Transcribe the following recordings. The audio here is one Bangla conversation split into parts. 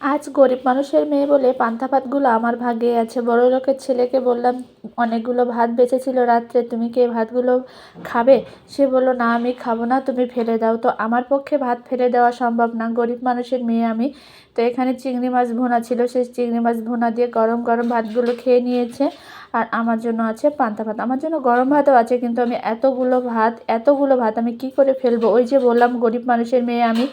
আজ গরিব মানুষের মেয়ে বলে পান্তা ভাতগুলো আমার ভাগে আছে। বড় লোকের ছেলেকে বললাম, অনেকগুলো ভাত বেঁচেছিল রাত্রে, তুমি কি ভাতগুলো খাবে? সে বলল, না, আমি খাব না, তুমি ফেলে দাও। তো আমার পক্ষে ভাত ফেলে দেওয়া সম্ভব না, গরিব মানুষের মেয়ে আমি। তো এখানে চিংড়ি মাছ ভোনা ছিল, সেই চিংড়ি মাছ ভোনা দিয়ে গরম গরম ভাতগুলো খেয়ে নিয়েছে। আর আমার জন্য আছে পান্তা ভাত। আমার জন্য গরম ভাতও আছে, কিন্তু আমি এতগুলো ভাত এতগুলো ভাত আমি কি করে ফেলব? ওই যে বললাম, গরিব মানুষের মেয়ে আমি।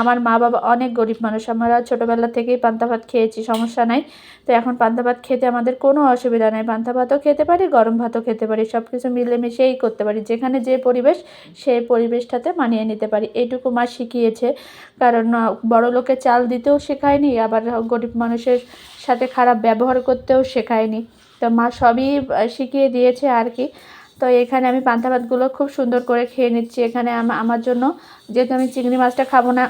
আমার মা বাবা অনেক গরিব মানুষ। আমরা ছোটোবেলা থেকেই পান্তা ভাত খেয়েছি, সমস্যা নাই। তো এখন পান্তা ভাত খেতে আমাদের কোনো অসুবিধা নেই। পান্তা ভাতও খেতে পারি, গরম ভাতও খেতে পারি। সব কিছু মিলেমিশেই করতে পারি। যেখানে যে পরিবেশ সেই পরিবেশটাতে মানিয়ে নিতে পারি। এইটুকু মা শিখিয়েছে। কারণ বড় লোকে চাল দিতেও শেখায়নি, আবার গরিব মানুষের সাথে খারাপ ব্যবহার করতেও শেখায়নি। তো মা সবই শিখিয়ে দিয়েছে আর কি। তো এখানে আমি পান্তা ভাতগুলো খুব সুন্দর করে খেয়ে নিচ্ছি। এখানে আমার জন্য যেহেতু আমি চিংড়ি মাছটা খাব না,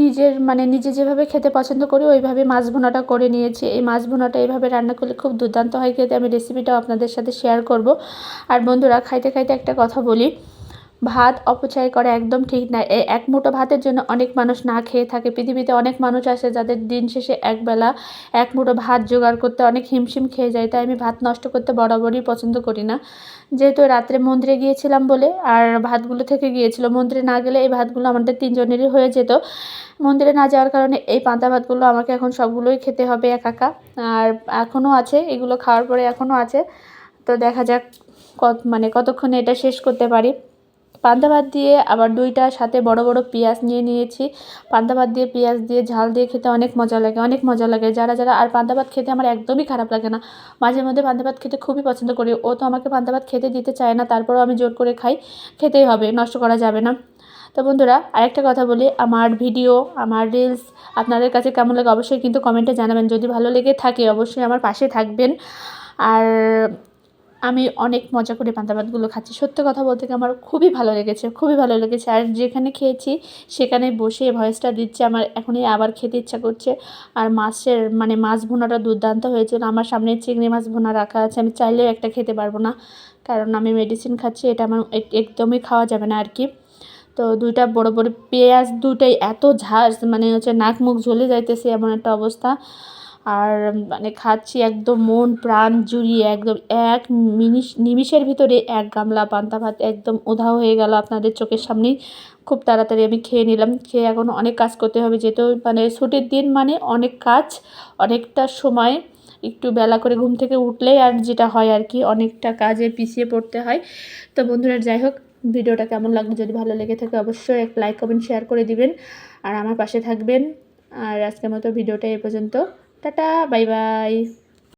নিজের মানে নিজে যেভাবে খেতে পছন্দ করি, ওইভাবে মাছ ভুনাটা করে নিয়েছি। এই মাছ ভুনাটা এইভাবে রান্না করলে খুব দুর্দান্ত হয়। খেতে আমি রেসিপিটাও আপনাদের সাথে শেয়ার করব। আর বন্ধুরা, খাইতে খাইতে একটা কথা বলি। ভাত অপচয় করা একদম ঠিক না। এক মুঠো ভাতের জন্য অনেক মানুষ না খেয়ে থাকে। পৃথিবীতে অনেক মানুষ আছে যাদের দিন শেষে একবেলা এক মুঠো ভাত জোগাড় করতে অনেক হিমশিম খেয়ে যায়। তাই আমি ভাত নষ্ট করতে বরাবরই পছন্দ করি না। যেহেতু রাত্রে মন্দিরে গিয়েছিলাম বলে আর ভাতগুলো থেকে গিয়েছিল, মন্দিরে না গেলে এই ভাতগুলো আমাদের তিনজনেরই হয়ে যেত। মন্দিরে না যাওয়ার কারণে এই পান্তা ভাতগুলো আমাকে এখন সবগুলোই খেতে হবে একা একা। আর এখনও আছে, এগুলো খাওয়ার পরে এখনও আছে। তো দেখা যাক কত মানে কতক্ষণে এটা শেষ করতে পারি। পান্তা ভাত দিয়ে আবার দুইটা সাথে বড় বড় পেঁয়াজ নিয়ে নিয়েছি। পান্তা ভাত দিয়ে পেঁয়াজ দিয়ে ঝাল দিয়ে খেতে অনেক মজা লাগে, অনেক মজা লাগে। যারা যারা আর পান্তা ভাত খেতে আমার একদমই খারাপ লাগে না, মাঝে মধ্যে পান্তা ভাত খেতে খুবই পছন্দ করি। ও তো আমাকে পান্তা ভাত খেতে দিতে চায় না, তারপরেও আমি জোর করে খাই, খেতেই হবে, নষ্ট করা যাবে না। তো বন্ধুরা, আরেকটা কথা বলি, আমার ভিডিও, আমার রিলস আপনাদের কাছে কেমন লাগে অবশ্যই কিন্তু কমেন্টে জানাবেন। যদি ভালো লেগে থাকে অবশ্যই আমার পাশে থাকবেন। আর আমি অনেক মজা করে পান্তা ভাতগুলো খাচ্ছি। সত্যি কথা বলতে আমার খুবই ভালো লেগেছে, খুবই ভালো লেগেছে। আর যেখানে খেয়েছি সেখানে বসে ভয়েসটা দিচ্ছে, আমার এখনই আবার খেতে ইচ্ছা করছে। আর মাছের মানে মাছ ভুনাটা দুর্দান্ত হয়েছিল। আমার সামনে চিংড়ি মাছ ভুনা রাখা আছে, আমি চাইলেও একটা খেতে পারব না। কারণ আমি মেডিসিন খাচ্ছি, এটা আমার একদমই খাওয়া যাবে না আর কি তো দুইটা বড় বড় পেঁয়াজ দুটাই এত ঝাঁস মানে হচ্ছে নাক মুখ ঝলে যাইতেছে এমন একটা অবস্থা। আর মানে খাচ্ছি একদম মন প্রাণ জুড়িয়ে একদম এক মিনিশ, নিমিষের ভিতরে এক গামলা পান্তা ভাত একদম উধাও হয়ে গেল আপনাদের চোখের সামনেই। খুব তাড়াতাড়ি আমি খেয়ে নিলাম। খেয়ে এখন অনেক কাজ করতে হবে যেহেতু মানে ছুটির দিন মানে অনেক কাজ, অনেকটা সময়, একটু বেলা করে ঘুম থেকে উঠলেই আর যেটা হয় আর কি, অনেকটা কাজে পিছিয়ে পড়তে হয়। তো বন্ধুরা যাই হোক, ভিডিওটা কেমন লাগবে যদি ভালো লেগে থাকে অবশ্যই এক লাইক, কমেন্ট, শেয়ার করে দিবেন। আর আমার পাশে থাকবেন। আর আজকের মতো ভিডিওটা এ পর্যন্ত। Tata bye bye.